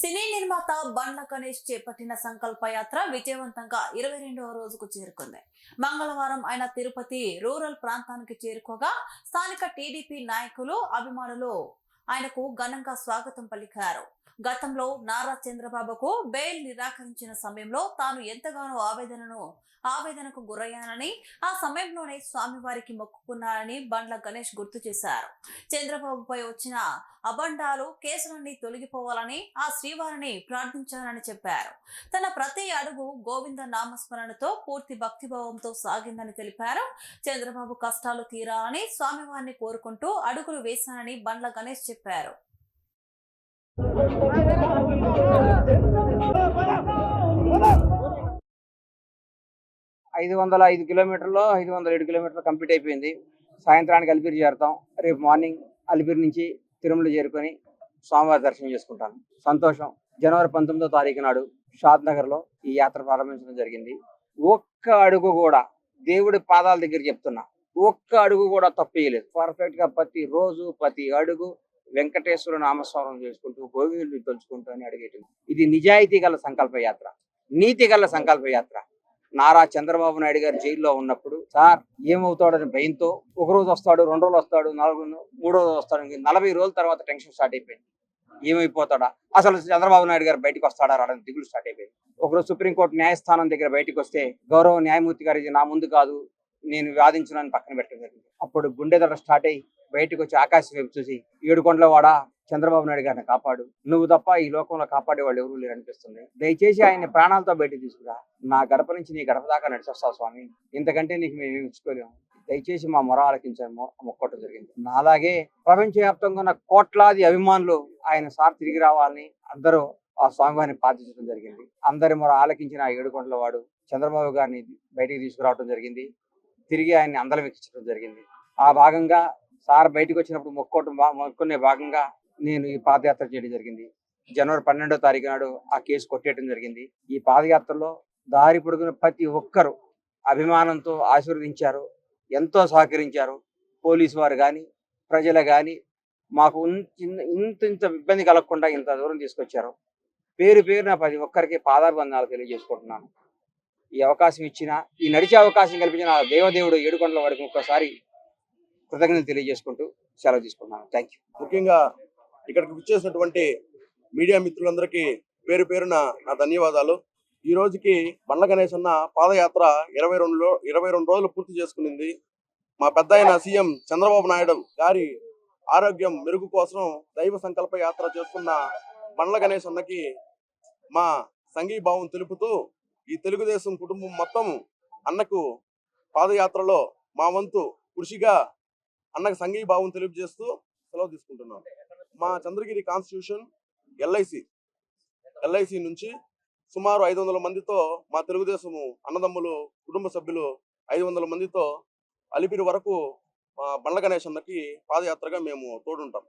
సినీ నిర్మాత బండ్ల గణేష్ చేపట్టిన సంకల్ప యాత్ర విజయవంతంగా ఇరవై రెండవ రోజుకు చేరుకుంది. మంగళవారం ఆయన తిరుపతి రూరల్ ప్రాంతానికి చేరుకోగా స్థానిక టీడీపీ నాయకులు అభిమానులు ఆయనకు ఘనంగా స్వాగతం పలికారు. గతంలో నారా చంద్రబాబుకు బెయిల్ నిరాకరించిన సమయంలో తాను ఎంతగానో ఆవేదనను ఆవేదనకు గురయ్యానని ఆ సమయంలోనే స్వామివారికి మొక్కుకున్నారని బండ్ల గణేష్ గుర్తు చేశారు. చంద్రబాబుపై వచ్చిన అబండాలు కేసులన్నీ తొలగిపోవాలని ఆ శ్రీవారిని ప్రార్థించానని చెప్పారు. తన ప్రతి అడుగు గోవింద నామస్మరణతో పూర్తి భక్తిభావంతో సాగిందని తెలిపారు. చంద్రబాబు కష్టాలు తీరాలని స్వామివారిని కోరుకుంటూ అడుగులు వేశానని బండ్ల గణేష్ చెప్పారు. ఐదు వందల ఐదు కిలోమీటర్లు ఐదు వందల ఏడు కిలోమీటర్లు కంప్లీట్ అయిపోయింది. సాయంత్రానికి అలిపిరి చేరుతాం. రేపు మార్నింగ్ అలిపిరి నుంచి తిరుమల చేరుకొని స్వామివారి దర్శనం చేసుకుంటాను. సంతోషం. జనవరి పంతొమ్మిదో తారీఖు నాడు షాద్ నగర్లో ఈ యాత్ర ప్రారంభించడం జరిగింది. ఒక్క అడుగు కూడా దేవుడి పాదాల దగ్గర చెప్తున్నా. ఒక్క అడుగు కూడా తప్పేయలేదు పర్ఫెక్ట్గా ప్రతి రోజు ప్రతి అడుగు వెంకటేశ్వర నామస్మరణం చేసుకుంటూ గోవిందుడిని తలుచుకుంటూ అని అడిగేటి ఇది నిజాయితీ గల సంకల్ప యాత్ర నీతి గల సంకల్ప యాత్ర. నారా చంద్రబాబు నాయుడు గారు జైల్లో ఉన్నప్పుడు సార్ ఏమవుతాడని భయంతో ఒక రోజు వస్తాడు రెండు రోజులు వస్తాడు నాలుగు మూడో రోజు వస్తాడు నలభై రోజుల తర్వాత టెన్షన్ స్టార్ట్ అయిపోయింది. ఏమైపోతాడా? అసలు చంద్రబాబు నాయుడు గారు బయటకు వస్తాడా? రావడం దిగులు స్టార్ట్ అయిపోయింది. ఒకరోజు సుప్రీంకోర్టు న్యాయస్థానం దగ్గర బయటకు వస్తే గౌరవ న్యాయమూర్తి గారు ఇది నా ముందు కాదు నేను వాదించడానికి పక్కన పెట్టడం జరిగింది. అప్పుడు గుండె దడ స్టార్ట్ అయ్యి బయటకు వచ్చి ఆకాశం వైపు చూసి ఏడుకొండల వాడ చంద్రబాబు నాయుడు గారిని కాపాడు. నువ్వు తప్ప ఈ లోకంలో కాపాడే వాళ్ళు ఎవరు లేరు అనిపిస్తుంది. దయచేసి ఆయన ప్రాణాలతో బయటకు తీసుకురా. నా గడప నుంచి నీ గడప దాకా నడిచొస్తావు స్వామి. ఇంతకంటే నీకు మేము ఇచ్చుకోలేము. దయచేసి మా మొర ఆలకించాము మొక్కటం జరిగింది. నాలాగే ప్రపంచవ్యాప్తంగా ఉన్న కోట్లాది అభిమానులు ఆయన సార్ తిరిగి రావాలని అందరూ ఆ స్వామివారిని ప్రార్థించడం జరిగింది. అందరి మొర ఆలకించిన ఆ ఏడుకొండల వాడు చంద్రబాబు గారిని బయటికి తీసుకురావడం జరిగింది. తిరిగి ఆయన్ని అందలం ఎక్కించడం జరిగింది. ఆ భాగంగా సార్ బయటకు వచ్చినప్పుడు మొక్కోటం మొక్కునే భాగంగా నేను ఈ పాదయాత్ర చేయడం జరిగింది. జనవరి పన్నెండో తారీఖు నాడు ఆ కేసు కొట్టేయడం జరిగింది. ఈ పాదయాత్రలో దారి పొడుగున ప్రతి ఒక్కరు అభిమానంతో ఆశీర్వదించారు ఎంతో సహకరించారు. పోలీసు వారు కానీ ప్రజలు కానీ మాకు ఇంత ఇంత ఇబ్బంది కలగకుండా ఇంత దూరం తీసుకొచ్చారు. పేరు పేరున ప్రతి ఒక్కరికి పాదాభివందనాలు తెలియజేసుకుంటున్నాను. ఈ అవకాశం ఇచ్చిన ఈ నడిచే అవకాశం కల్పించిన దేవదేవుడు ఏడుకొండల వారికి ఒక్కసారి కృతజ్ఞతలు తెలియజేసుకుంటూ సెలవు తీసుకున్నాను థ్యాంక్ యూ ముఖ్యంగా ఇక్కడికి వచ్చేసినటువంటి మీడియా మిత్రులందరికీ పేరు పేరున నా ధన్యవాదాలు. ఈ రోజుకి బండ్ల గణేష్ అన్న పాదయాత్ర ఇరవై రెండు ఇరవై రెండు రోజులు పూర్తి చేసుకునింది. మా పెద్ద సీఎం చంద్రబాబు నాయుడు గారి ఆరోగ్యం మెరుగు కోసం దైవ సంకల్ప యాత్ర చేస్తున్న బండ్ల గణేష్ అన్నకి మా సంఘీభావం తెలుపుతూ ఈ తెలుగుదేశం కుటుంబం మొత్తం అన్నకు పాదయాత్రలో మా వంతు కృషిగా అన్నకు సంఘీభావం తెలియజేస్తూ సెలవు తీసుకుంటున్నాం మా చంద్రగిరి కాన్స్టిట్యూషన్ ఎల్ఐసి ఎల్ఐసి నుంచి సుమారు ఐదు వందల మందితో మా తెలుగుదేశము అన్నదమ్ములు కుటుంబ సభ్యులు ఐదు వందల మందితో అలిపిరి వరకు మా బండ్ల గణేష్ అన్నకి పాదయాత్రగా మేము తోడుంటాం.